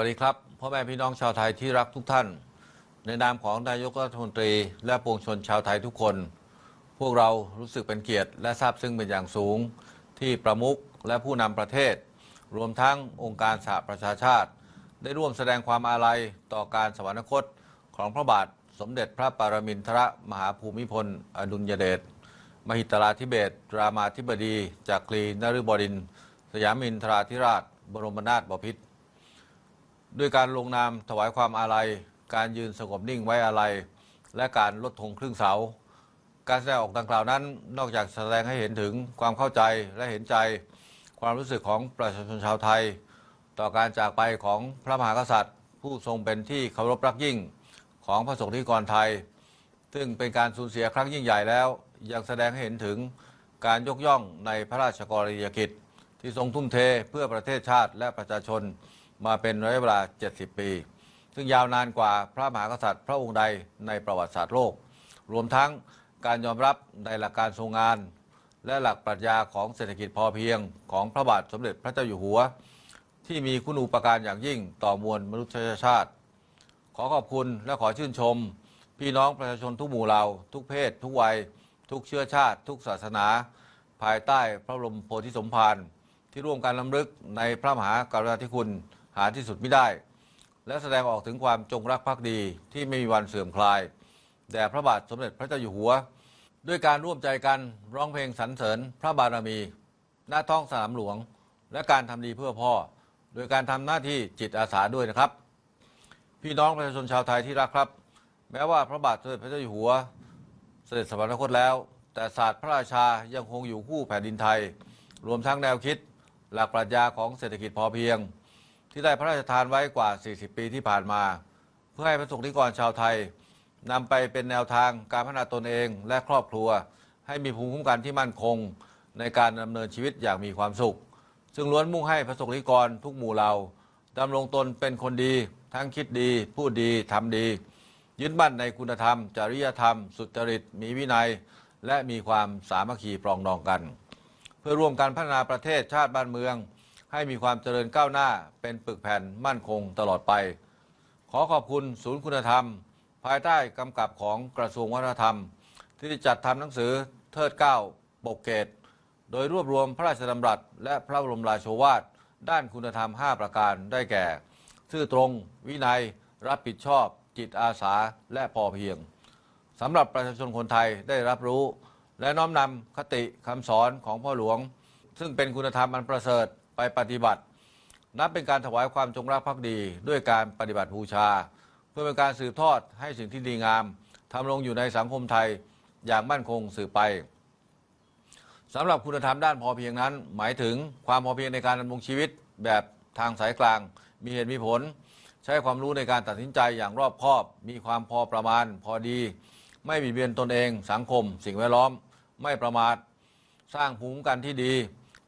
สวัสดีครับพ่อแม่พี่น้องชาวไทยที่รักทุกท่าน ในนามของนายกรัฐมนตรี และปวงชนชาวไทยทุกคน พวกเรารู้สึกเป็นเกียรติ และซาบซึ้งเป็นอย่างสูง ที่ประมุขและผู้นำประเทศ รวมทั้งองค์การสหประชาชาติ ได้ร่วมแสดงความอาลัยต่อการสวรรคตของพระบาทสมเด็จพระปรมินทรมหาภูมิพล อดุลยเดชมหิตลาธิเบศรรามาธิบดีจากกรีนฤบดินทร์สยามินทราธิราช บรมนาถบพิตร ด้วยการลงนามถวายความอาลัย การยืนสงบนิ่งไว้อาลัย และการลดธงครึ่งเสา การแสดงออกดังกล่าวนั้น นอกจากแสดงให้เห็นถึงความเข้าใจและเห็นใจ ความรู้สึกของประชาชนชาวไทย ต่อการจากไปของพระมหากษัตริย์ ผู้ทรงเป็นที่เคารพรักยิ่งของพระสงฆ์นิกรไทย ซึ่งเป็นการสูญเสียครั้งยิ่งใหญ่แล้ว ยังแสดงให้เห็นถึงการยกย่องในพระราชกรณียกิจ ที่ทรงทุ่มเทเพื่อประเทศชาติและประชาชน มาเป็นระยะเวลา 70 ปี ซึ่งยาวนานกว่าพระมหากษัตริย์พระองค์ใดในประวัติศาสตร์โลก รวมทั้งการยอมรับในหลักการทรงงาน และหลักปรัชญาของเศรษฐกิจพอเพียงของพระบาทสมเด็จพระเจ้าอยู่หัว ที่มีคุณูปการอย่างยิ่งต่อมวลมนุษยชาติ ขอขอบคุณและขอชื่นชม พี่น้องประชาชนทุกหมู่เหล่าทุกเพศ ทุกวัย ทุกเชื้อชาติ ทุกศาสนา ภายใต้พระบรมโพธิสมภารที่ร่วมกันลำลึกในพระมหากรุณาธิคุณ หาที่สุดไม่ได้ และแสดงออกถึงความจงรักภักดีที่ไม่มีวันเสื่อมคลาย แด่พระบาทสมเด็จพระเจ้าอยู่หัว ด้วยการร่วมใจกันร้องเพลงสรรเสริญพระบารมี หน้าท้องสนามหลวง และการทำดีเพื่อพ่อ โดยการทำหน้าที่จิตอาสาด้วยนะครับ พี่น้องประชาชนชาวไทยที่รักครับ แม้ว่าพระบาทสมเด็จพระเจ้าอยู่หัว เสด็จสวรรคตแล้ว แต่ศาสตร์พระราชายังคงอยู่คู่แผ่นดินไทย รวมทั้งแนวคิด หลักปรัชญาของเศรษฐกิจพอเพียง ที่ได้พระราชทานไว้กว่า 40 ปีที่ผ่านมา เพื่อให้ประสงค์นิกรชาวไทยนำไปเป็นแนวทางการพัฒนาตนเองและครอบครัว ให้มีภูมิคุ้มกันที่มั่นคงในการดำเนินชีวิตอย่างมีความสุข ซึ่งล้วนมุ่งให้ประสงค์นิกรทุกหมู่เหล่าดำรงตนเป็นคนดี ทั้งคิดดี พูดดีทำดี ยึดมั่นในคุณธรรม จริยธรรม สุจริต มีวินัย และมีความสามัคคีปรองดองกัน เพื่อร่วมกันพัฒนาประเทศชาติบ้านเมือง ให้มีความเจริญก้าวหน้าเป็นปึกแผ่นมั่นคงตลอดไป ขอขอบคุณศูนย์คุณธรรม ภายใต้กำกับของกระทรวงวัฒนธรรม ที่จัดทำหนังสือเทิดเก้าปกเกต โดยรวบรวมพระราชดำรัส และพระบรมราโชวาท ด้านคุณธรรม 5 ประการได้แก่ ซื่อตรงวินัย รับผิดชอบ จิตอาสาและพอเพียงสำหรับประชาชนคนไทยได้รับรู้ และน้อมนำคติคำสอนของพ่อหลวง ซึ่งเป็นคุณธรรมอันประเสริฐ ไปปฏิบัติ นับเป็นการถวายความจงรักภักดี ด้วยการปฏิบัติบูชา เพื่อเป็นการสืบทอดให้สิ่งที่ดีงามทำลงอยู่ในสังคมไทยอย่างมั่นคงสืบไปสำหรับคุณธรรมด้านพอเพียงนั้น หมายถึงความพอเพียงในการดำรงชีวิตแบบทางสายกลาง มีเหตุมีผล ใช้ความรู้ในการตัดสินใจอย่างรอบคอบ มีความพอประมาณพอดี ไม่บิดเบียนตนเอง สังคม สิ่งแวดล้อม ไม่ประมาท สร้างภูมิคุ้มกันที่ดี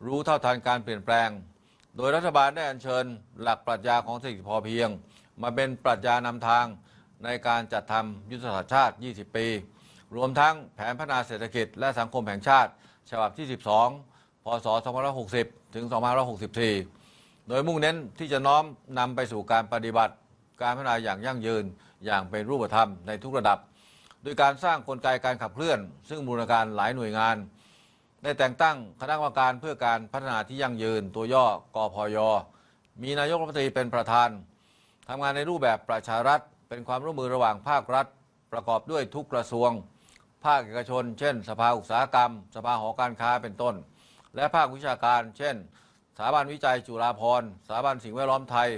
รู้เท่าทันการเปลี่ยนแปลง โดยรัฐบาลได้อัญเชิญหลักปรัชญาของเศรษฐกิจพอเพียง มาเป็นปรัชญานำทางในการจัดทำยุทธศาสตร์ชาติ 20 ปี รวมทั้งแผนพัฒนาเศรษฐกิจและสังคมแห่งชาติ ฉบับที่ 12 พศ 2560 ถึง 2564 โดยมุ่งเน้นที่จะน้อมนำไปสู่การปฏิบัติ การพัฒนาอย่างยั่งยืนอย่างเป็นรูปธรรมในทุกระดับ โดยการสร้างกลไกการขับเคลื่อน ซึ่งบูรณาการหลายหน่วยงาน ได้แต่งตั้งคณะกรรมการเพื่อการพัฒนาที่ยั่งยืน ตัวย่อกพยมีนายกรัฐมนตรีเป็นประธานทำงานในรูปแบบประชารัฐ เป็นความร่วมมือระหว่างภาครัฐ ประกอบด้วยทุกกระทรวง ภาคเอกชน เช่น สภาอุตสาหกรรม สภาหอการค้าเป็นต้น และภาควิชาการ เช่นสถาบันวิจัยจุฬาภรณ์สถาบันสิ่งแวดล้อมไทย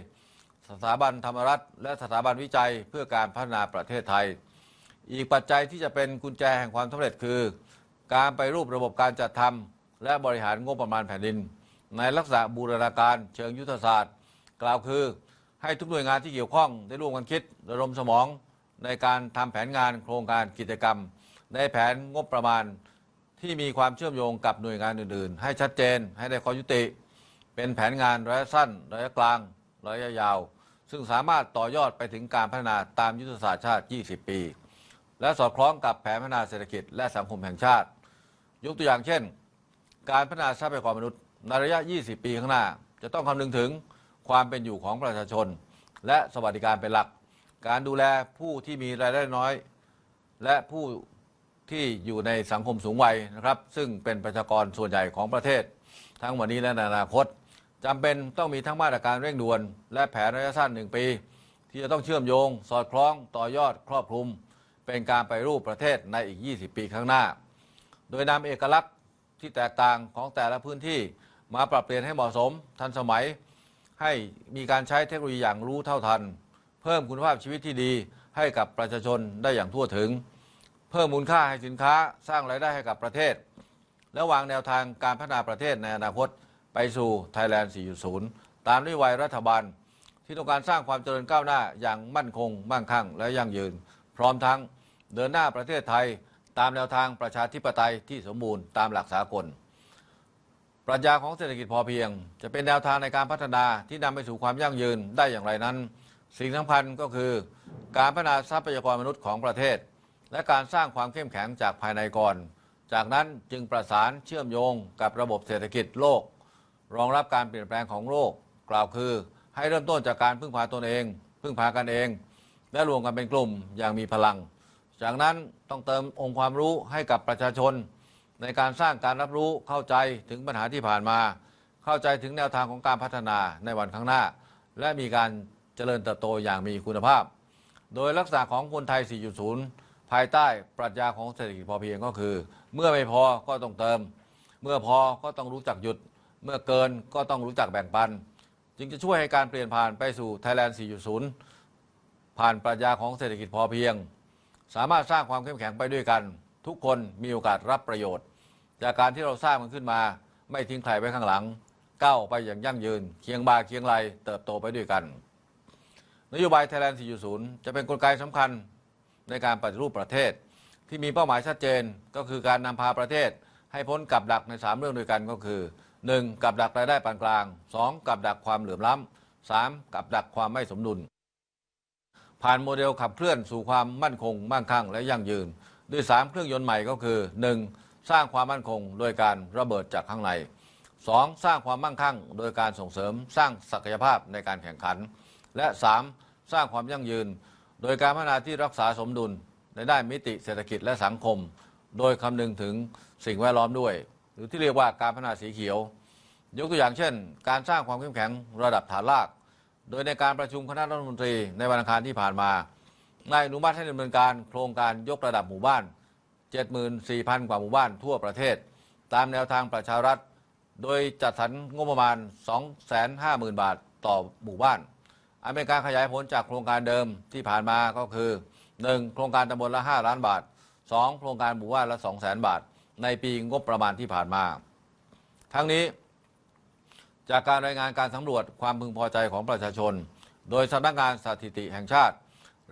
สถาบันธรรมรัฐ และสถาบันวิจัยเพื่อการพัฒนาประเทศไทย อีกปัจจัยที่จะเป็นกุญแจแห่งความสำเร็จคือ การไปรูประบบการจัดทำและบริหารงบประมาณแผ่นดิน ในลักษณะบูรณาการเชิงยุทธศาสตร์ กล่าวคือ ให้ทุกหน่วยงานที่เกี่ยวข้องได้ร่วมกันคิดระดมสมองในการทำแผนงานโครงการกิจกรรม ในแผนงบประมาณที่มีความเชื่อมโยงกับหน่วยงานอื่น ๆ ให้ชัดเจนให้ได้ข้อยุติ เป็นแผนงานระยะสั้น ระยะกลาง ระยะยาว ซึ่งสามารถต่อยอดไปถึงการพัฒนาตามยุทธศาสตร์ชาติ 20 ปี และสอดคล้องกับแผนพัฒนาเศรษฐกิจและสังคมแห่งชาติ ยกตัวอย่างเช่น การพัฒนาทรัพยากรมนุษย์ในระยะ 20 ปีข้างหน้า จะต้องคำนึงถึงความเป็นอยู่ของประชาชน และสวัสดิการเป็นหลัก การดูแลผู้ที่มีรายได้น้อย และผู้ที่อยู่ในสังคมสูงวัยนะครับ ซึ่งเป็นประชากรส่วนใหญ่ของประเทศ ทั้งวันนี้และในอนาคตจำเป็นต้องมีทั้งมาตรการเร่งด่วน และแผนระยะสั้นหนึ่งปี ที่จะต้องเชื่อมโยง สอดคล้องต่อยอดครอบคลุม เป็นการไปรูปประเทศในอีก 20 ปีข้างหน้า โดยนำเอกลักษณ์ที่แตกต่างของแต่ละพื้นที่มาปรับเปลี่ยนให้เหมาะสมทันสมัย ให้มีการใช้เทคโนโลยีอย่างรู้เท่าทัน เพิ่มคุณภาพชีวิตที่ดีให้กับประชาชนได้อย่างทั่วถึง เพิ่มมูลค่าให้สินค้าสร้างรายได้ให้กับประเทศ และวางแนวทางการพัฒนาประเทศในอนาคตไปสู่ Thailand 4.0 ตามนโยบายรัฐบาล ที่ต้องการสร้างความเจริญก้าวหน้าอย่างมั่นคงมั่งคั่งและยั่งยืน พร้อมทั้งเดินหน้าประเทศไทยตามแนวทางประชาธิปไตยที่สมบูรณ์ตามหลักสากล ปรัชญาของเศรษฐกิจพอเพียง จะเป็นแนวทางในการพัฒนาที่นำไปสู่ความยั่งยืนได้อย่างไรนั้น สิ่งสำคัญก็คือการพัฒนาทรัพยากรมนุษย์ของประเทศ และการสร้างความเข้มแข็งจากภายในก่อน จากนั้นจึงประสานเชื่อมโยงกับระบบเศรษฐกิจโลก รองรับการเปลี่ยนแปลงของโลก กล่าวคือ ให้เริ่มต้นจากการพึ่งพาตนเอง พึ่งพากันเอง และรวมกันเป็นกลุ่มอย่างมีพลัง จากนั้นต้องเติมองค์ความรู้ให้กับประชาชน ในการสร้างการรับรู้เข้าใจถึงปัญหาที่ผ่านมา เข้าใจถึงแนวทางของการพัฒนาในวันข้างหน้า และมีการเจริญเติบโตอย่างมีคุณภาพ โดยลักษณะของคนไทย 4.0 ภายใต้ปรัชญาของเศรษฐกิจพอเพียงก็คือ เมื่อไม่พอก็ต้องเติม เมื่อพอก็ต้องรู้จักหยุด เมื่อเกินก็ต้องรู้จักแบ่งปัน จึงจะช่วยให้การเปลี่ยนผ่านไปสู่ Thailand 4.0 ผ่านปรัชญาของเศรษฐกิจพอเพียง สามารถสร้างความเข้มแข็งไปด้วยกัน ทุกคนมีโอกาสรับประโยชน์ จากการที่เราสร้างมันขึ้นมา ไม่ทิ้งใครไว้ข้างหลัง ก้าวไปอย่างยั่งยืน เคียงบ่าเคียงไหลเติบโตไปด้วยกัน นโยบาย Thailand 4.0 จะเป็นกลไกสำคัญในการปฏิรูปประเทศ ที่มีเป้าหมายชัดเจนก็คือการนำพาประเทศ ให้พ้นกับดักใน 3 เรื่องด้วยกันก็คือ 1. กับดักรายได้ปานกลาง 2. กับดักความเหลื่อมล้ำ 3. กับดักความไม่สมดุล ผ่านโมเดลขับเคลื่อนสู่ความมั่นคงมั่งคั่งและยั่งยืน ด้วย 3 เครื่องยนต์ใหม่ก็คือ 1. สร้างความมั่นคงโดยการระเบิดจากข้างใน 2. สร้างความมั่งคั่งโดยการส่งเสริมสร้างศักยภาพในการแข่งขัน และ 3. สร้างความยั่งยืน โดยการพัฒนาที่รักษาสมดุลในด้านมิติเศรษฐกิจและสังคม โดยคำนึงถึงสิ่งแวดล้อมด้วย หรือที่เรียกว่าการพัฒนาสีเขียว ยกตัวอย่างเช่น การสร้างความเข้มแข็งระดับฐานราก โดยในการประชุมคณะรัฐมนตรีในวันอังคารที่ผ่านมาได้อนุมัติให้ดำเนินการโครงการยกระดับหมู่บ้าน 74,000 กว่าหมู่บ้านทั่วประเทศ ตามแนวทางประชารัฐ โดยจัดสรรงบประมาณ 250,000 บาทต่อหมู่บ้านอันเป็นการขยายผลจากโครงการเดิมที่ผ่านมาก็คือ 1. โครงการตำบลละ 5 ล้านบาท 2. โครงการหมู่บ้านละ 200,000 บาท ในปีงบประมาณที่ผ่านมา ทั้งนี้ จากการรายงานการสำรวจความพึงพอใจของประชาชน โดยสำนักงานสถิติแห่งชาติ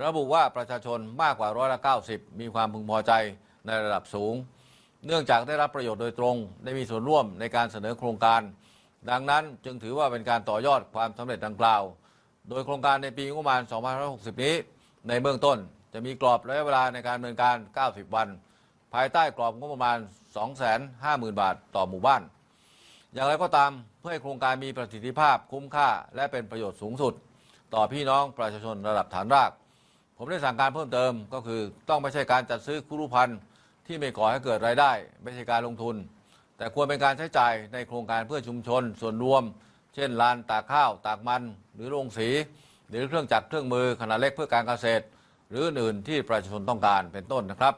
ระบุว่าประชาชนมากกว่าร้อยละ90 มีความพึงพอใจในระดับสูง เนื่องจากได้รับประโยชน์โดยตรง ได้มีส่วนร่วมในการเสนอโครงการ ดังนั้นจึงถือว่าเป็นการต่อยอดความสำเร็จดังกล่าว โดยโครงการในปีงบประมาณ 2560 นี้ ในเบื้องต้นจะมีกรอบระยะเวลาในการดำเนินการ 90 วัน ภายใต้กรอบงบประมาณ 250,000 บาทต่อหมู่บ้าน อย่างไรก็ตามเพื่อให้โครงการมีประสิทธิภาพคุ้มค่า และเป็นประโยชน์สูงสุด ต่อพี่น้องประชาชนระดับฐานราก ผมได้สั่งการเพิ่มเติมก็คือต้องไม่ใช่การจัดซื้อคุรุพันธ์ที่ไม่ก่อให้เกิดรายได้ ไม่ใช่การลงทุน แต่ควรเป็นการใช้จ่ายในโครงการเพื่อชุมชน ส่วนรวม เช่นลานตากข้าว ตากมัน หรือโรงสี หรือเครื่องจักรเครื่องมือขนาดเล็กเพื่อการเกษตร หรืออื่นที่ประชาชนต้องการเป็นต้นนะครับ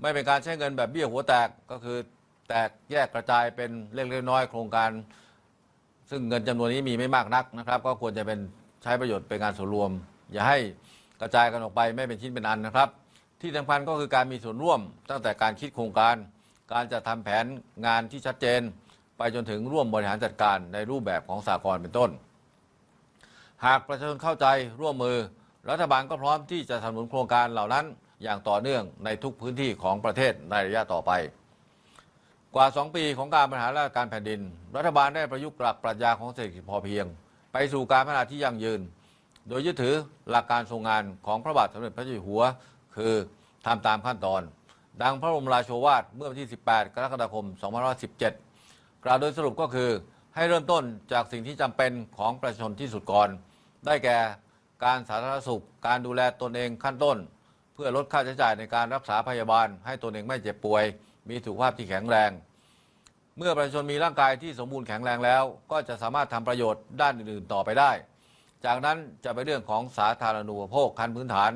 ไม่เป็นการใช้เงินแบบเบี้ยหัวแตกก็คือ แตกแยกกระจายเป็นเล็กๆน้อยๆโครงการ ซึ่งเงินจำนวนนี้มีไม่มากนักนะครับ ก็ควรจะเป็นใช้ประโยชน์เป็นการส่วนรวม อย่าให้กระจายกันออกไปไม่เป็นชิ้นเป็นอันนะครับ ที่สำคัญก็คือการมีส่วนร่วม ตั้งแต่การคิดโครงการ การจะทำแผนงานที่ชัดเจน ไปจนถึงร่วมบริหารจัดการในรูปแบบของสากลเป็นต้น หากประชาชนเข้าใจร่วมมือ รัฐบาลก็พร้อมที่จะสนับสนุนโครงการเหล่านั้นอย่างต่อเนื่องในทุกพื้นที่ของประเทศในระยะต่อไป กว่า 2 ปีของการบริหารราชการแผ่นดิน รัฐบาลได้ประยุกต์หลักปรัชญาของเศรษฐกิจพอเพียง ไปสู่การพัฒนาที่ยั่งยืน โดยยึดถือหลักการทรงงานของพระบาทสมเด็จพระเจ้าอยู่หัว คือทำตามขั้นตอน ดังพระบรมราโชวาทเมื่อวันที่ 18 กรกฎาคม 2517 กล่าวโดยสรุปก็คือให้เริ่มต้นจากสิ่งที่จำเป็นของประชาชนที่สุดก่อน ได้แก่การสาธารณสุข การดูแลตนเองขั้นต้น เพื่อลดค่าใช้จ่ายในการรักษาพยาบาล ให้ตนเองไม่เจ็บป่วย มีสุขภาพที่แข็งแรง เมื่อประชาชนมีร่างกายที่สมบูรณ์แข็งแรงแล้ว ก็จะสามารถทำประโยชน์ด้านอื่นๆต่อไปได้ จากนั้นจะเป็นเรื่องของสาธารณูปโภคขั้นพื้นฐาน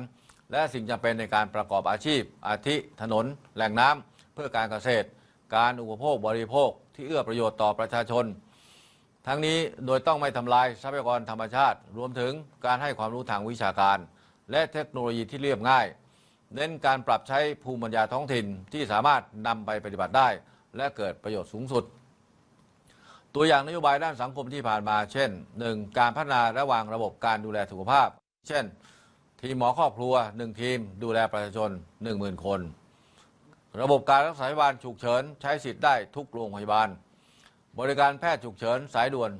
และสิ่งจำเป็นในการประกอบอาชีพ อาทิถนน แหล่งน้ำเพื่อการเกษตร การอุปโภคบริโภค ที่เอื้อประโยชน์ต่อประชาชน ทั้งนี้โดยต้องไม่ทำลายทรัพยากรธรรมชาติ รวมถึงการให้ความรู้ทางวิชาการ และเทคโนโลยีที่เรียบง่าย เน้นการปรับใช้ภูมิปัญญาท้องถิ่นที่สามารถนำไปปฏิบัติได้ และเกิดประโยชน์สูงสุด ตัวอย่างนโยบายด้านสังคมที่ผ่านมา เช่น 1. การพัฒนาระหว่างระบบการดูแลสุขภาพ เช่น ทีมหมอครอบครัว 1 ทีม ดูแลประชาชน 10,000 คน ระบบการรักษาพยาบาลฉุกเฉินใช้สิทธิ์ได้ทุกโรงพยาบาล บริการแพทย์ฉุกเฉินสายด่วน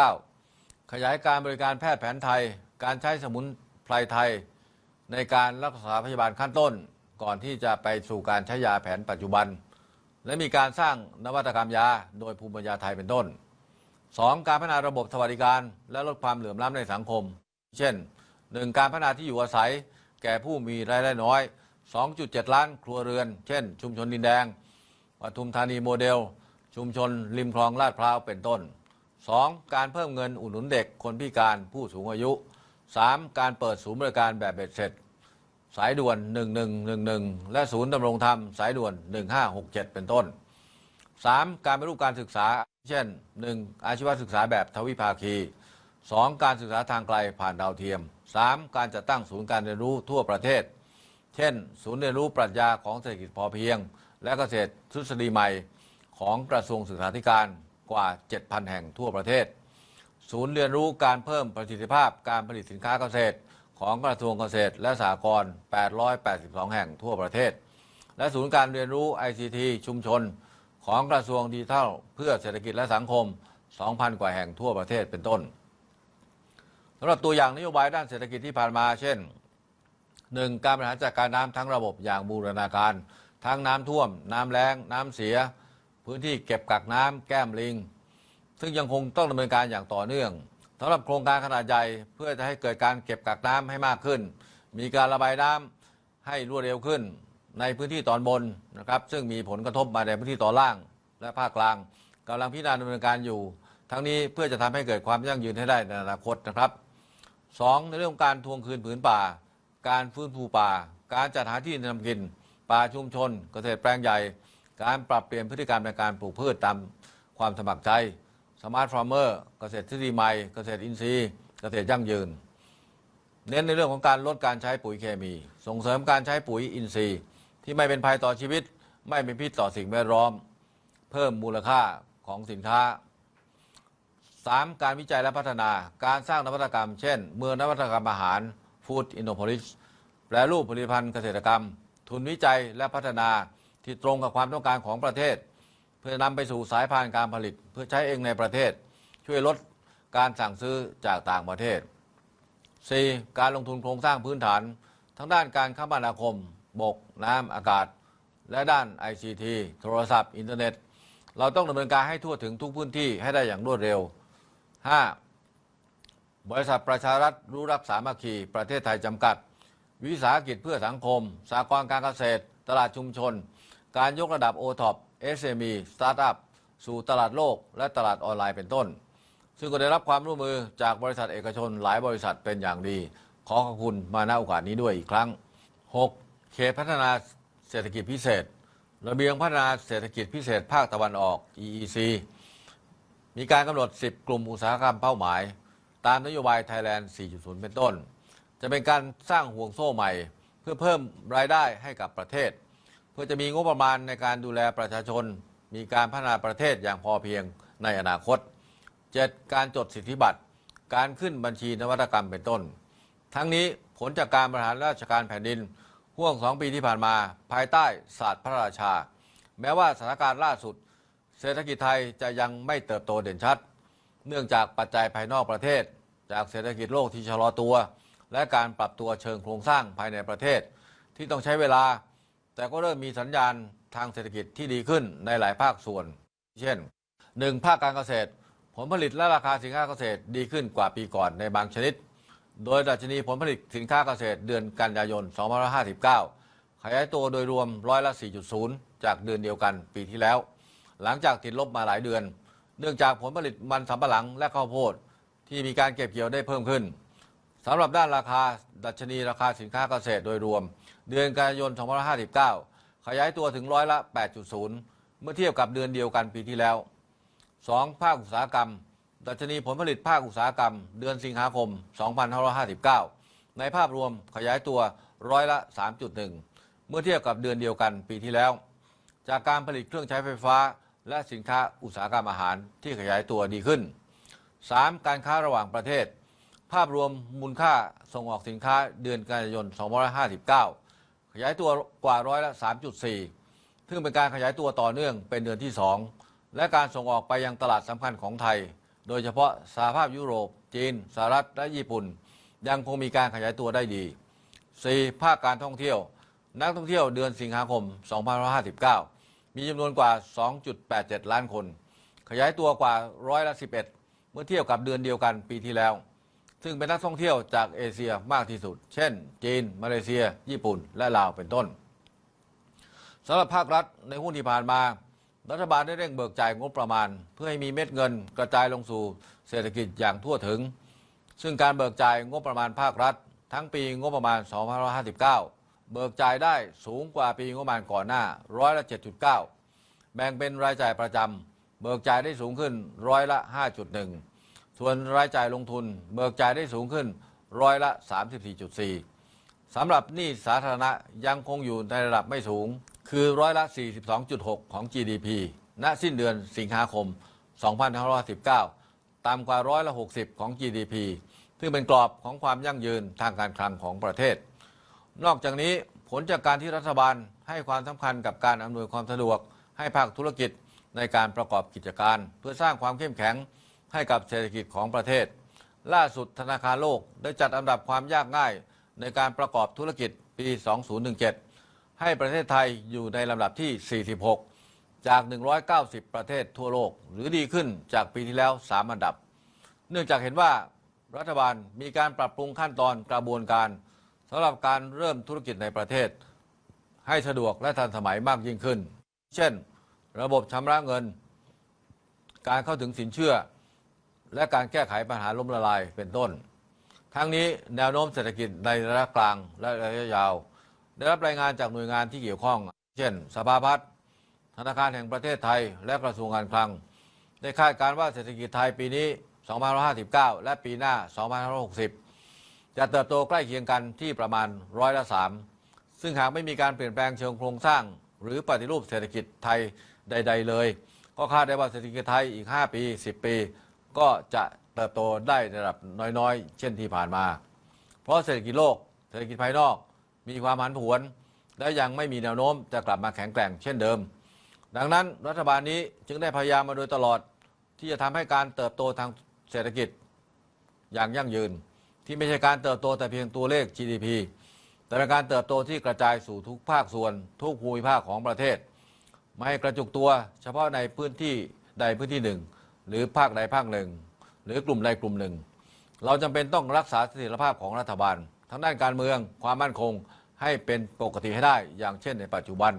1669 ขยายการบริการแพทย์แผนไทย การใช้สมุนไพรไทย ในการรักษาพยาบาลขั้นต้น ก่อนที่จะไปสู่การใช้ยาแผนปัจจุบัน และมีการสร้างนวัตกรรมยาโดยภูมิปัญญาไทยเป็นต้น 2. การพัฒนาระบบสวัสดิการและลดความเหลื่อมล้ำในสังคม เช่น 1. การพัฒนาที่อยู่อาศัย แก่ผู้มีรายได้น้อย 2.7 ล้านครัวเรือน เช่น ชุมชนดินแดงปทุมธานีโมเดล ชุมชนริมคลองลาดพร้าวเป็นต้น 2. การเพิ่มเงินอุดหนุนเด็กคนพิการผู้สูงอายุ 3. การเปิดศูนย์บริการแบบเบ็ดเสร็จ สายด่วน 1111 และศูนย์ดำรงธรรม สายด่วน 1567 เป็นต้น 3. การปฏิรูปการศึกษา เช่น 1. อาชีวศึกษาแบบทวิภาคี 2. การศึกษาทางไกลผ่านดาวเทียม 3. การจัดตั้งศูนย์การเรียนรู้ทั่วประเทศ เช่น ศูนย์เรียนรู้ปรัชญาของเศรษฐกิจพอเพียง และเกษตรทฤษฎีใหม่ของกระทรวงศึกษาธิการกว่า 7,000 แห่งทั่วประเทศ ศูนย์เรียนรู้การเพิ่มประสิทธิภาพการผลิตสินค้าเกษตร ของกระทรวงเกษตร และสหกรณ์ 882 แห่งทั่วประเทศ และศูนย์การเรียนรู้ ICT ชุมชน ของกระทรวงดิจิทัล เพื่อเศรษฐกิจและสังคม 2,000 กว่าแห่งทั่วประเทศเป็นต้นสำหรับตัวอย่างนโยบายด้านเศรษฐกิจที่ผ่านมา เช่น 1. การบริหารจัดการน้ำทั้งระบบอย่างบูรณาการ ทั้งน้ำท่วม น้ำแล้ง น้ำเสีย พื้นที่เก็บกักน้ำแก้มลิง ซึ่งยังคงต้องดำเนินการอย่างต่อเนื่องสำหรับโครงการขนาดใหญ่เพื่อจะให้เกิดการเก็บกักน้ำให้มากขึ้น มีการระบายน้ำให้รวดเร็วขึ้น ในพื้นที่ตอนบนนะครับ ซึ่งมีผลกระทบมาในพื้นที่ตอนล่าง และภาคกลางกำลังพิจารณาดำเนินการอยู่ ทั้งนี้เพื่อจะทำให้เกิดความยั่งยืนให้ได้ในอนาคตนะครับสองในเรื่องของการทวงคืนผืนป่า การฟื้นฟูป่า การจัดหาที่ดินทำกิน ป่าชุมชน เกษตรแปลงใหญ่ การปรับเปลี่ยนพฤติกรรมในการปลูกพืชตามความสมัครใจ สมาร์ทฟาร์มเมอร์เกษตรทฤษฎีใหม่เกษตรอินทรีย์ เกษตรยั่งยืน เน้นในเรื่องของการลดการใช้ปุ๋ยเคมี ส่งเสริมการใช้ปุ๋ยอินทรีย์ ที่ไม่เป็นภัยต่อชีวิต ไม่เป็นพิษต่อสิ่งแวดล้อม เพิ่มมูลค่าของสินค้า 3. การวิจัยและพัฒนา การสร้างนวัตกรรม เช่น เมืองนวัตกรรมอาหาร Food Innopolis แปรรูปผลิตภัณฑ์เกษตรกรรม ทุนวิจัยและพัฒนาที่ตรงกับความต้องการของประเทศ พื่อนำไปสู่สายพานการผลิตเพื่อใช้เองในประเทศ ช่วยลดการสั่งซื้อจากต่างประเทศ 4. การลงทุนโครงสร้างพื้นฐาน ทั้งด้านการคมนาคม บก น้ำอากาศ และด้าน ICT โทรศัพท์ อินเทอร์เน็ต เราต้องดำเนินการให้ทั่วถึงทุกพื้นที่ให้ได้อย่างรวดเร็ว 5. บริษัทประชารัฐรู้รักสามัคคีประเทศไทยจำกัด วิสาหกิจเพื่อสังคม สากลการเกษตร ตลาดชุมชน การยกระดับ o t o p SME สตาร์ทอัพสู่ตลาดโลกและตลาดออนไลน์เป็นต้น ซึ่งก็ได้รับความร่วมมือจากบริษัทเอกชนหลายบริษัทเป็นอย่างดี ขอขอบคุณมาณโอกาสนี้ด้วยอีกครั้ง 6. เขตพัฒนาเศรษฐกิจพิเศษ ระเบียงพัฒนาเศรษฐกิจพิเศษภาคตะวันออก EEC มีการกำหนด 10 กลุ่มอุตสาหกรรมเป้าหมาย ตามนโยบาย Thailand 4.0 เป็นต้น จะเป็นการสร้างห่วงโซ่ใหม่ เพื่อเพิ่มรายได้ให้กับประเทศ พื่อจะมีงบประมาณในการดูแลประชาชน มีการพัฒนาประเทศอย่างพอเพียงในอนาคต 7. การจดสิทธิบัตร การขึ้นบัญชีนวัตกรรมเป็นต้น ทั้งนี้ผลจากการบริหารราชการแผ่นดินห่วงสองปีที่ผ่านมา ภายใต้ศาสตร์พระราชา แม้ว่าสถานการณ์ล่าสุด เศรษฐกิจไทยจะยังไม่เติบโตเด่นชัด เนื่องจากปัจจัยภายนอกประเทศ จากเศรษฐกิจโลกที่ชะลอตัว และการปรับตัวเชิงโครงสร้างภายในประเทศ ที่ต้องใช้เวลา แต่ก็เริ่มมีสัญญาณทางเศรษฐกิจที่ดีขึ้นในหลายภาคส่วน เช่น 1. ภาคการเกษตร ผลผลิตและราคาสินค้าเกษตรดีขึ้นกว่าปีก่อนในบางชนิด โดยดัชนีผลผลิตสินค้าเกษตรเดือนกันยายน 2559 ขยายตัวโดยรวมร้อยละ 4.0 จากเดือนเดียวกันปีที่แล้ว หลังจากติดลบมาหลายเดือน เนื่องจากผลผลิตมันสำปะหลังและข้าวโพดที่มีการเก็บเกี่ยวได้เพิ่มขึ้นสำหรับด้านราคาดัชนีราคาสินค้าเกษตรโดยรวม เดือนกันยายน 2559 ขยายตัวถึงร้อยละ 8.0 เมื่อเทียบกับเดือนเดียวกันปีที่แล้ว 2. ภาคอุตสาหกรรม ดัชนีผลผลิตภาคอุตสาหกรรม เดือนสิงหาคม 2559 ในภาพรวมขยายตัวร้อยละ 3.1 เมื่อเทียบกับเดือนเดียวกันปีที่แล้ว จากการผลิตเครื่องใช้ไฟฟ้า และสินค้าอุตสาหกรรมอาหารที่ขยายตัวดีขึ้น 3. การค้าระหว่างประเทศ ภาพรวมมูลค่าส่งออกสินค้าเดือนกันยายน 2559 ยายตัวกว่าร้อยละ 3.4 ซึ่งเป็นการขยายตัวต่อเนื่องเป็นเดือนที่ 2 และการส่งออกไปยังตลาดสำคัญของไทย โดยเฉพาะสหภาพยุโรป จีนสหรัฐ และญี่ปุ่น ยังคงมีการขยายตัวได้ดี 4. ภาคการท่องเที่ยว นักท่องเที่ยวเดือนสิงหาคม 2559 มีจำนวนกว่า 2.87 ล้านคน ขยายตัวกว่าร้อยละ 11 เมื่อเทียบกับเดือนเดียวกันปีที่แล้ว ซึ่งเป็นนักท่องเที่ยวจากเอเชียมากที่สุด เช่น จีน มาเลเซีย ญี่ปุ่น และลาวเป็นต้นสำหรับภาครัฐในหุ้นที่ผ่านมา รัฐบาลได้เร่งเบิกจ่ายงบประมาณ เพื่อให้มีเม็ดเงินกระจายลงสู่เศรษฐกิจอย่างทั่วถึง ซึ่งการเบิกจ่ายงบประมาณภาครัฐ ทั้งปีงบประมาณ 2559 เบิกจ่ายได้สูงกว่าปีงบประมาณก่อนหน้าร้อยละ7.9 แบ่งเป็นรายจ่ายประจำเบิกจ่ายได้สูงขึ้นร้อยละ 5.1 ส่วนรายจ่ายลงทุนเบิกจ่ายได้สูงขึ้นร้อยละ 34.4 สำหรับหนี้สาธารณะยังคงอยู่ในระดับไม่สูง คือร้อยละ 42.6 ของ GDP ณสิ้นเดือนสิงหาคม 2519ต่ำกว่าร้อยละ 60 ของ GDP ซึ่งเป็นกรอบของความยั่งยืนทางการคลังของประเทศ นอกจากนี้ผลจากการที่รัฐบาลให้ความสำคัญกับการอำนวยความสะดวก ให้ภาคธุรกิจในการประกอบกิจการ เพื่อสร้างความเข้มแข็ง ให้กับเศรษฐกิจของประเทศ ล่าสุดธนาคารโลกได้จัดอันดับความยากง่ายในการประกอบธุรกิจปี 2017 ให้ประเทศไทยอยู่ในลำดับที่ 46 จาก 190 ประเทศทั่วโลก หรือดีขึ้นจากปีที่แล้ว 3 อันดับ เนื่องจากเห็นว่ารัฐบาลมีการปรับปรุงขั้นตอนกระบวนการสำหรับการเริ่มธุรกิจในประเทศ ให้สะดวกและทันสมัยมากยิ่งขึ้น เช่น ระบบชำระเงิน การเข้าถึงสินเชื่อ และการแก้ไขปัญหาล้มละลายเป็นต้น ทั้งนี้แนวโน้มเศรษฐกิจในระยะกลางและระยะยาว ได้รับรายงานจากหน่วยงานที่เกี่ยวข้อง เช่น สภาพัฒน์ธนาคารแห่งประเทศไทย และกระทรวงการคลัง ได้คาดการณ์ว่าเศรษฐกิจไทยปีนี้ 2559 และปีหน้า 2560 จะเติบโตใกล้เคียงกันที่ประมาณร้อยละสามซึ่งหากไม่มีการเปลี่ยนแปลงเชิงโครงสร้าง หรือปฏิรูปเศรษฐกิจไทยใด ๆ เลย ก็คาดได้ว่าเศรษฐกิจไทยอีก 5 ปี 10 ปี ก็จะเติบโตได้ระดับน้อยๆ เช่นที่ผ่านมา เพราะเศรษฐกิจโลก เศรษฐกิจภายนอก มีความผันผวน และยังไม่มีแนวโน้มจะกลับมาแข็งแกร่งเช่นเดิม ดังนั้นรัฐบาลนี้จึงได้พยายามมาโดยตลอดที่จะทำให้การเติบโตทางเศรษฐกิจอย่างยั่งยืน ที่ไม่ใช่การเติบโตแต่เพียงตัวเลข GDP แต่เป็นการเติบโตที่กระจายสู่ทุกภาคส่วน ทุกภูมิภาคของประเทศ ไม่กระจุกตัวเฉพาะในพื้นที่ใดพื้นที่หนึ่ง หรือภาคใดภาคหนึ่ง หรือกลุ่มใดกลุ่มหนึ่ง เราจำเป็นต้องรักษาเสถียรภาพของรัฐบาลทั้งด้านการเมืองความมั่นคงให้เป็นปกติให้ได้อย่างเช่นในปัจจุบัน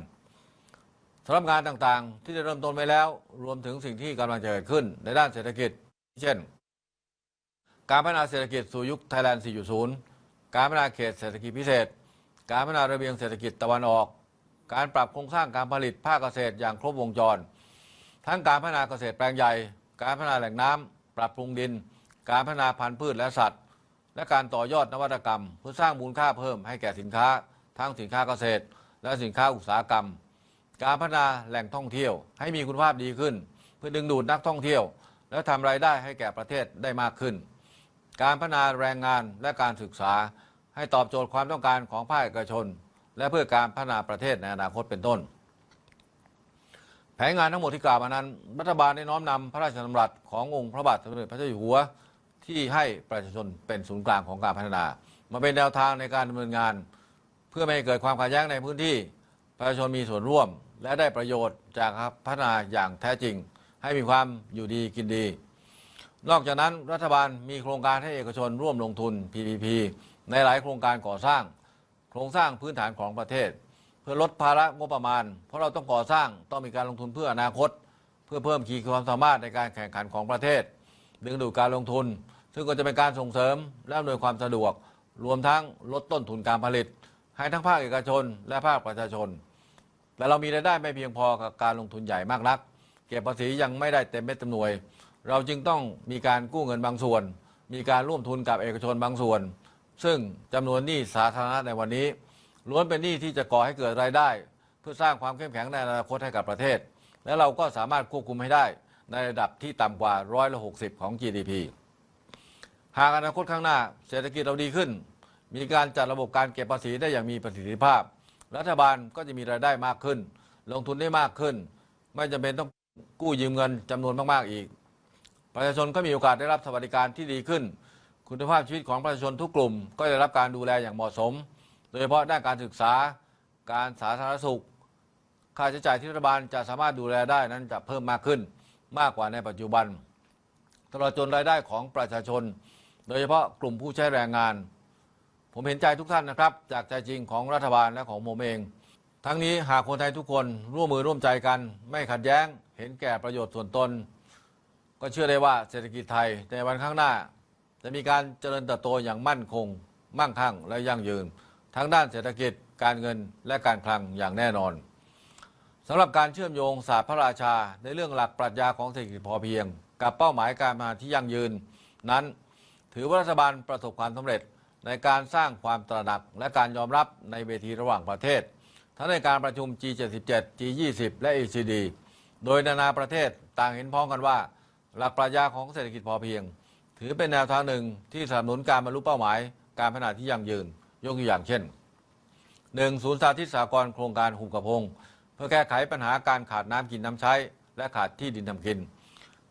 สำหรับงานต่างๆ ที่ได้เริ่มต้นไว้แล้ว รวมถึงสิ่งที่กำลังจะเกิดขึ้นในด้านเศรษฐกิจ เช่น การพัฒนาเศรษฐกิจสู่ยุคไทยแลนด์ 4.0 การพัฒนาเขตเศรษฐกิจพิเศษ การพัฒนาระเบียงเศรษฐกิจตะวันออก การปรับโครงสร้างการผลิตภาคเกษตรอย่างครบวงจร ทั้งการพัฒนาเกษตรแปลงใหญ่ การพัฒนาแหล่งน้ำปรับปรุงดิน การพัฒนาพันธุ์พืชและสัตว์ และการต่อยอดนวัตกรรม เพื่อสร้างมูลค่าเพิ่มให้แก่สินค้า ทั้งสินค้าเกษตร และสินค้าอุตสาหกรรม การพัฒนาแหล่งท่องเที่ยว ให้มีคุณภาพดีขึ้น เพื่อดึงดูดนักท่องเที่ยว และทำรายได้ให้แก่ประเทศได้มากขึ้น การพัฒนาแรงงานและการศึกษา ให้ตอบโจทย์ความต้องการของภาคเอกชน และเพื่อการพัฒนาประเทศในอนาคตเป็นต้น แผนงานทั้งหมดที่กล่าวมานั้น รัฐบาลได้น้อมนำพระราชดำรัสขององค์พระบาทสมเด็จพระเจ้าอยู่หัว ที่ให้ประชาชนเป็นศูนย์กลางของการพัฒนา มาเป็นแนวทางในการดำเนินงาน เพื่อไม่ให้เกิดความขัดแย้งในพื้นที่ ประชาชนมีส่วนร่วม และได้ประโยชน์จากพัฒนาอย่างแท้จริง ให้มีความอยู่ดีกินดี นอกจากนั้นรัฐบาลมีโครงการให้เอกชนร่วมลงทุน PPP ในหลายโครงการก่อสร้าง โครงสร้างพื้นฐานของประเทศ พื่อลดภาระงบประมาณ เพราะเราต้องก่อสร้างต้องมีการลงทุนเพื่ออนาคต เพื่อเพิ่มขีดความสามารถในการแข่งขันของประเทศ ดึงดูดการลงทุน ซึ่งก็จะเป็นการส่งเสริมและอำนวยความสะดวก รวมทั้งลดต้นทุนการผลิต ให้ทั้งภาคเอกชน และภาคประชาชน แต่เรามีรายได้ไม่เพียงพอกับการลงทุนใหญ่มากนัก เก็บภาษียังไม่ได้เต็มเม็ดเต็มหน่วย เราจึงต้องมีการกู้เงินบางส่วน มีการร่วมทุนกับเอกชนบางส่วน ซึ่งจำนวนหนี้สาธารณะในวันนี้ ล้วนเป็นหนี้ที่จะก่อให้เกิดรายได้ เพื่อสร้างความเข้มแข็งในอนาคตให้กับประเทศ และเราก็สามารถควบคุมให้ได้ในระดับที่ต่ำกว่าร้อยละหกสิบของ GDP หากอนาคตข้างหน้า เศรษฐกิจเราดีขึ้น มีการจัดระบบการเก็บภาษีได้อย่างมีประสิทธิภาพ รัฐบาลก็จะมีรายได้มากขึ้น ลงทุนได้มากขึ้น ไม่จำเป็นต้องกู้ยืมเงินจำนวนมาก ๆ อีก ประชาชนก็มีโอกาสได้รับสวัสดิการที่ดีขึ้น คุณภาพชีวิตของประชาชนทุกกลุ่ม ก็ได้รับการดูแลอย่างเหมาะสม โดยเฉพาะด้านการศึกษาการสาธารณสุข ค่าใช้จ่ายที่รัฐบาลจะสามารถดูแลได้นั้นจะเพิ่มมากขึ้นมากกว่าในปัจจุบัน ตลอดจนรายได้ของประชาชน โดยเฉพาะกลุ่มผู้ใช้แรงงาน ผมเห็นใจทุกท่านนะครับ จากใจจริงของรัฐบาลและของผมเอง ทั้งนี้หากคนไทยทุกคนร่วมมือร่วมใจกัน ไม่ขัดแย้ง เห็นแก่ประโยชน์ส่วนตน ก็เชื่อได้ว่าเศรษฐกิจไทยในวันข้างหน้า จะมีการเจริญเติบโตอย่างมั่นคง มั่งคั่งและยั่งยืน ทั้งด้านเศรษฐกิจ การเงินและการคลังอย่างแน่นอนสำหรับการเชื่อมโยงศาสตร์พระราชาในเรื่องหลักปรัชญาของเศรษฐกิจพอเพียง กับเป้าหมายการมาที่ยั่งยืน นั้น ถือว่ารัฐบาลประสบความสำเร็จในการสร้างความตระหนักและการยอมรับในเวทีระหว่างประเทศ ทั้งในการประชุม G77 G20 และ ECD โดยนานาประเทศต่างเห็นพ้องกันว่า หลักปรัชญาของเศรษฐกิจพอเพียง ถือเป็นแนวทางหนึ่งที่สนับสนุนการบรรลุเป้าหมาย การพัฒนาที่ยั่งยืน ยกตัวอย่างเช่น 1. ศูนย์สาธิตสากรณ์โครงการหุบกระพง เพื่อแก้ไขปัญหาการขาดน้ำกินน้ำใช้ และขาดที่ดินทำกิน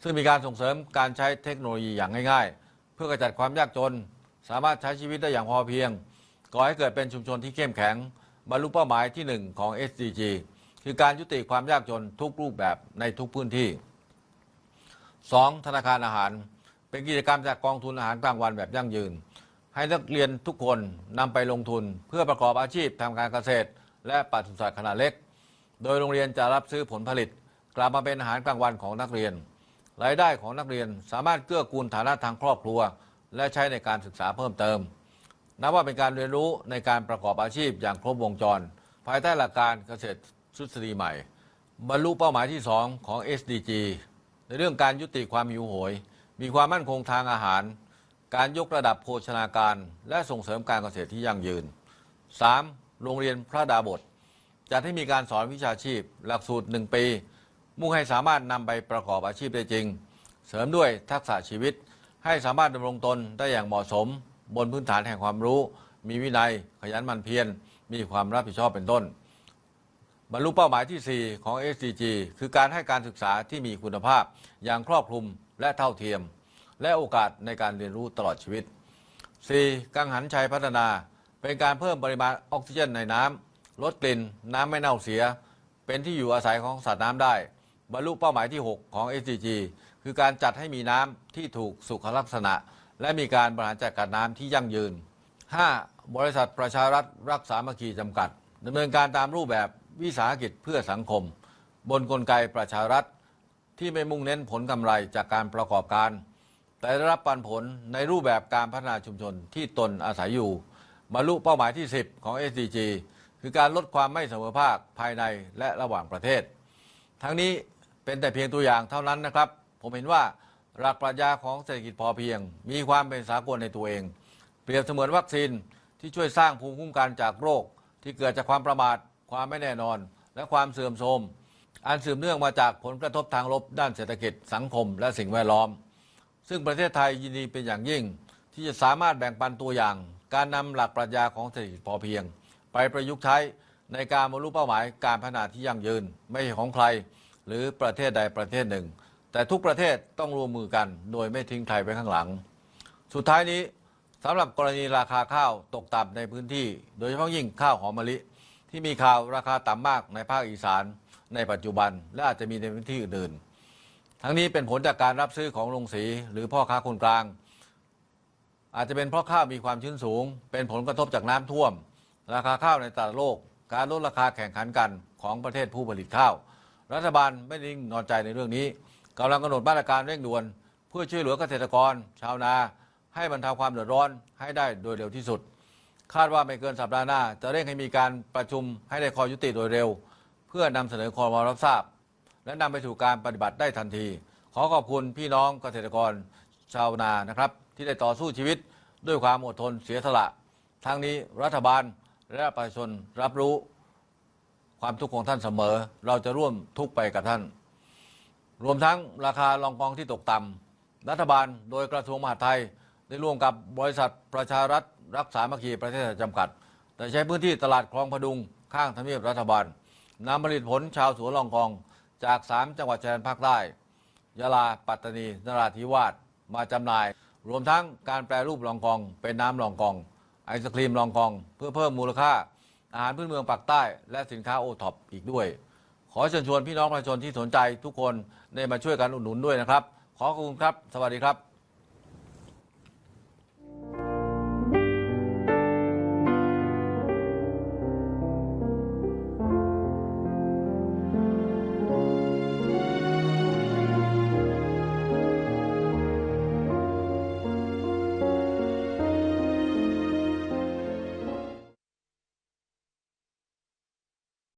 ซึ่งมีการส่งเสริมการใช้เทคโนโลยีอย่างง่ายๆ เพื่อกระจัดความยากจน สามารถใช้ชีวิตได้อย่างพอเพียงก่อให้เกิดเป็นชุมชนที่เข้มแข็งบรรลุเป้าหมายที่ 1 ของ SDG คือการยุติความยากจนทุกรูปแบบในทุกพื้นที่ 2. ธนาคารอาหาร เป็นกิจกรรมจากกองทุนอาหารกลางวันแบบยั่งยืน ให้นักเรียนทุกคนนำไปลงทุนเพื่อประกอบอาชีพทางการเกษตร และปศุสัตว์ขนาดเล็ก โดยโรงเรียนจะรับซื้อผลผลิต กลับมาเป็นอาหารกลางวันของนักเรียน รายได้ของนักเรียนสามารถเกื้อกูลฐานะทางครอบครัว และใช้ในการศึกษาเพิ่มเติม นับว่าเป็นการเรียนรู้ในการประกอบอาชีพอย่างครบวงจร ภายใต้หลักการเกษตรทฤษฎีใหม่ บรรลุเป้าหมายที่ 2 ของ SDG ในเรื่องการยุติความหิวโหย มีความมั่นคงทางอาหาร การยกระดับโภชนาการ และส่งเสริมการเกษตรที่ยั่งยืน 3. โรงเรียนพระดาบทจัดให้มีการสอนวิชาชีพ หลักสูตร 1 ปี มุ่งให้สามารถนำไปประกอบอาชีพได้จริง เสริมด้วยทักษะชีวิต ให้สามารถดำรงตนได้อย่างเหมาะสม บนพื้นฐานแห่งความรู้ มีวินัย ขยันหมั่นเพียรมีความรับผิดชอบเป็นต้น บรรลุเป้าหมายที่ 4 ของ SDG คือการให้การศึกษาที่มีคุณภาพอย่างครอบคลุมและเท่าเทียม และโอกาสในการเรียนรู้ตลอดชีวิต 4. กังหันชัยพัฒนา เป็นการเพิ่มปริมาณออกซิเจนในน้ำลดกลิ่น น้ำไม่เน่าเสีย เป็นที่อยู่อาศัยของสัตว์น้ำได้ บรรลุเป้าหมายที่ 6 ของ SDG คือการจัดให้มีน้ำที่ถูกสุขลักษณะ และมีการบริหารจัดการน้ำที่ยั่งยืน 5. บริษัทประชารัฐรักษามัคคีจำกัดดำเนินการตามรูปแบบวิสาหกิจเพื่อสังคม บนกลไกประชารัฐที่ไม่มุ่งเน้นผลกำไรจากการประกอบการ แต่ได้รับปันผลในรูปแบบการพัฒนาชุมชนที่ตนอาศัยอยู่บรรลุเป้าหมายที่ 10 ของ SDG คือการลดความไม่เสมอภาคภายในและระหว่างประเทศ ทั้งนี้เป็นแต่เพียงตัวอย่างเท่านั้นนะครับ ผมเห็นว่าหลักปรัชญาของเศรษฐกิจพอเพียง มีความเป็นสากลในตัวเอง เปรียบเสมือนวัคซีนที่ช่วยสร้างภูมิคุ้มกันจากโรค ที่เกิดจากความประมาท ความไม่แน่นอน และความเสื่อมโทรมอันสืบเนื่องมาจากผลกระทบทางลบด้านเศรษฐกิจสังคมและสิ่งแวดล้อม ซึ่งประเทศไทยยินดีเป็นอย่างยิ่ง ที่จะสามารถแบ่งปันตัวอย่าง การนำหลักปรัชญาของเศรษฐกิจพอเพียง ไปประยุกต์ใช้ในการบรรลุเป้าหมายการพัฒนาที่ยั่งยืน ไม่ใช่ของใคร หรือประเทศใดประเทศหนึ่ง แต่ทุกประเทศต้องร่วมมือกัน โดยไม่ทิ้งใครไว้ข้างหลัง สุดท้ายนี้สำหรับกรณีราคาข้าวตกต่ำในพื้นที่ โดยเฉพาะยิ่งข้าวหอมมะลิ ที่มีข่าวราคาต่ำมากในภาคอีสาน ในปัจจุบันและอาจจะมีในพื้นที่อื่นๆ ทั้งนี้เป็นผลจากการรับซื้อของโรงสีหรือพ่อค้าคนกลาง อาจจะเป็นเพราะข้าวมีความชื้นสูง เป็นผลกระทบจากน้ำท่วม ราคาข้าวในตลาดโลก การลดราคาแข่งขันกันของประเทศผู้ผลิตข้าว รัฐบาลไม่นิ่งนอนใจในเรื่องนี้กำลังกำหนดมาตรการเร่งด่วน เพื่อช่วยเหลือเกษตรกร ชาวนา ให้บรรเทาความเดือดร้อนให้ได้โดยเร็วที่สุด คาดว่าไม่เกินสัปดาห์หน้า จะเร่งให้มีการประชุมให้ได้ข้อยุติโดยเร็ว เพื่อนำเสนอคอรมอรับทราบ และนำไปสู่การปฏิบัติได้ทันที ขอขอบคุณพี่น้องเกษตรกรชาวนานะครับ ที่ได้ต่อสู้ชีวิตด้วยความอดทนเสียสละ ทั้งนี้รัฐบาลและประชาชนรับรู้ความทุกข์ของท่านเสมอ เราจะร่วมทุกข์ไปกับท่าน รวมทั้งราคารองกองที่ตกต่ำรัฐบาลโดยกระทรวงมหาดไทย ได้ร่วมกับบริษัทประชารัฐรักษามัคคีประเทศไทยจำกัดแต่ใช้พื้นที่ตลาดคลองพดุงข้างทำเนียบรัฐบาลนำผลิตผลชาวสวนรองกอง จาก 3 จังหวัดชายแดนภาคใต้ยะลา ปัตตานี นราธิวาส มาจำหน่าย รวมทั้งการแปรรูปลองกอง เป็นน้ำลองกอง ไอศครีมลองกอง เพื่อเพิ่มมูลค่า อาหารพื้นเมืองปากใต้ และสินค้าโอท็อปอีกด้วย ขอเชิญชวนพี่น้องประชาชนที่สนใจทุกคนได้มาช่วยกันอุดหนุนด้วยนะครับ ขอขอบคุณครับ สวัสดีครับ